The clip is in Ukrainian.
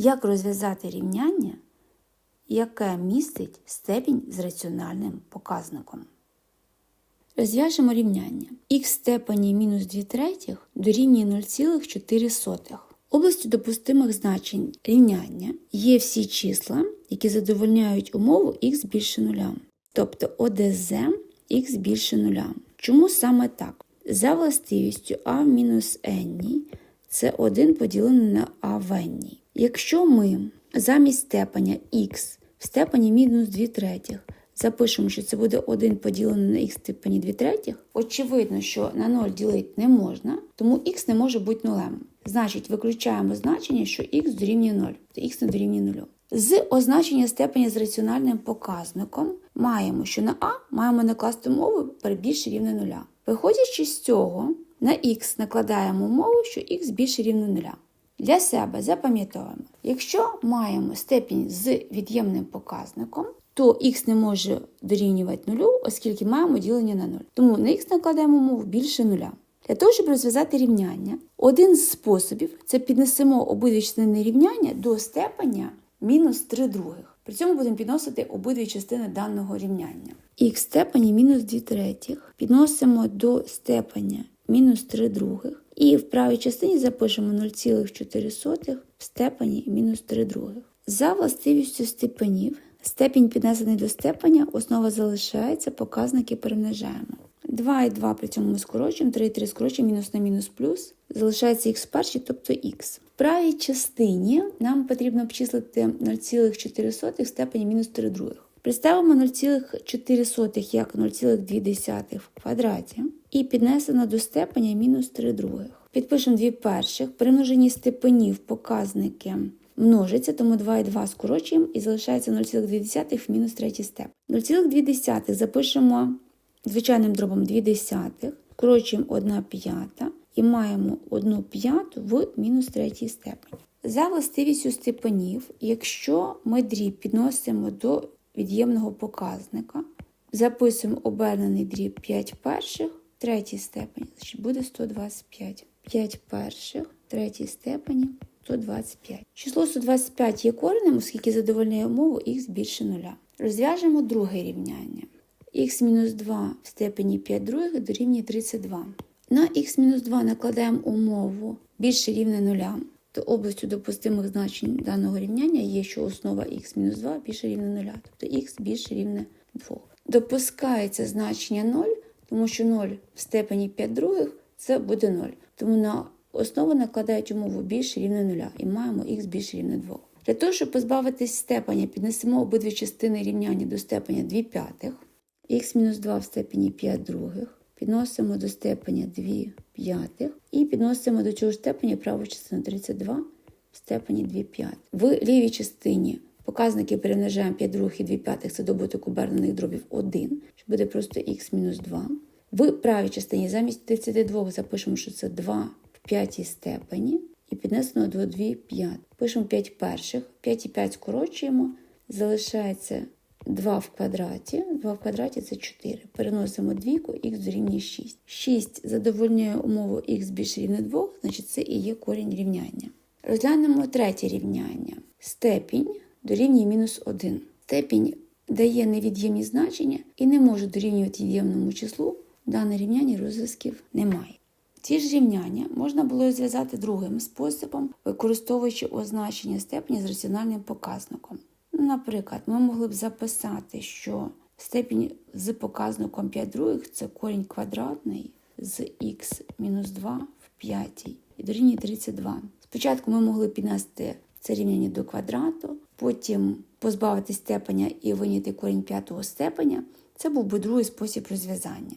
Як розв'язати рівняння, яке містить степінь з раціональним показником? Розв'яжемо рівняння. х степені мінус 2 третіх дорівнює 0,4. Областю допустимих значень рівняння є всі числа, які задовольняють умову х більше нуля. Тобто ОДЗ х більше нуля. Чому саме так? За властивістю а мінус n це 1 поділене на а в n. Якщо ми замість степеня х в степені мінус 2 третіх запишемо, що це буде 1 поділене на х в степені 2 третіх, очевидно, що на 0 ділити не можна, тому х не може бути нулем. Значить, виключаємо значення, що х дорівнює 0, то х не дорівнює 0. З означення степені з раціональним показником маємо, що на а маємо накласти умову перебільше рівне 0. Виходячи з цього, на х накладаємо умову, що х більше рівне 0. Для себе запам'ятовуємо, якщо маємо степінь з від'ємним показником, то х не може дорівнювати 0, оскільки маємо ділення на 0. Тому на х накладаємо умову більше 0. Для того, щоб розв'язати рівняння, один з способів це піднесемо обидві частини рівняння до степеня мінус 3 других. При цьому будемо підносити обидві частини даного рівняння. Х степені мінус 2 третіх підносимо до степеня мінус 3 других. І в правій частині запишемо 0,4 в степені мінус 3 других. За властивістю степенів, степінь піднесений до степеня, основа залишається, показники перемножаємо. 2 і 2 при цьому ми скорочуємо, 3 і 3 скорочуємо, мінус на мінус плюс. Залишається х перший, тобто х. В правій частині нам потрібно обчислити 0,4 в степені мінус 3 других. Представимо 0,4 як 0,2 в квадраті і піднесено до степеня мінус 3 других. Підпишемо дві перших, при множенні степенів показники множиться, тому 2 і 2 скорочуємо і залишається 0,2 в мінус третій степень. 0,2 запишемо звичайним дробом 2 десятих, скорочуємо 1 п'ята і маємо 1 п'яту в мінус третій степені. За властивістю степенів, якщо ми дріб підносимо до від'ємного показника, записуємо обернений дріб 5 перших, третій степені, значить буде 125. 5 перших, третій степені 125. Число 125 є коренем, оскільки задовольняє умову х більше 0. Розв'яжемо друге рівняння х-2 в степені 5 других дорівнює 32. На х-2 накладаємо умову більше рівне 0, то областю допустимих значень даного рівняння є, що основа х-2 більше рівне 0, тобто х більше рівне 2. Допускається значення 0, тому що 0 в степені 5 других це буде 0. Тому на основу накладають умову більше рівне 0 і маємо х більше рівне 2. Для того, щоб позбавитись степеня, піднесемо обидві частини рівняння до степеня 2 п'ятих х-2 в степені 5 других, підносимо до степеня 2 п'ятих і підносимо до цього степеня праву частину 32 в степені 2 п'ятих. В лівій частині показники перемножаємо 5 других і 2 п'ятих, це добуток обернених дробів 1, що буде просто х-2. В правій частині замість 32 запишемо, що це 2 в п'ятій степені і піднесено до 2 п'ятих. Пишемо 5 перших, 5 і 5 скорочуємо, залишається 2 в квадраті, 2 в квадраті це 4. Переносимо двійку, х дорівнює 6. 6 задовольняє умову х більше рівне 2, значить це і є корінь рівняння. Розглянемо третє рівняння. Степінь дорівнює мінус 1. Степінь дає невід'ємні значення і не може дорівнювати від'ємному числу. Дане рівняння розв'язків немає. Ці ж рівняння можна було зв'язати другим способом, використовуючи означення степені з раціональним показником. Наприклад, ми могли б записати, що степінь з показником 5 других це корінь квадратний з х мінус 2 в 5 і дорівнює 32. Спочатку ми могли піднести це до квадрату, потім позбавити степеня і виняти корінь п'ятого степеня. Це був би другий спосіб розв'язання.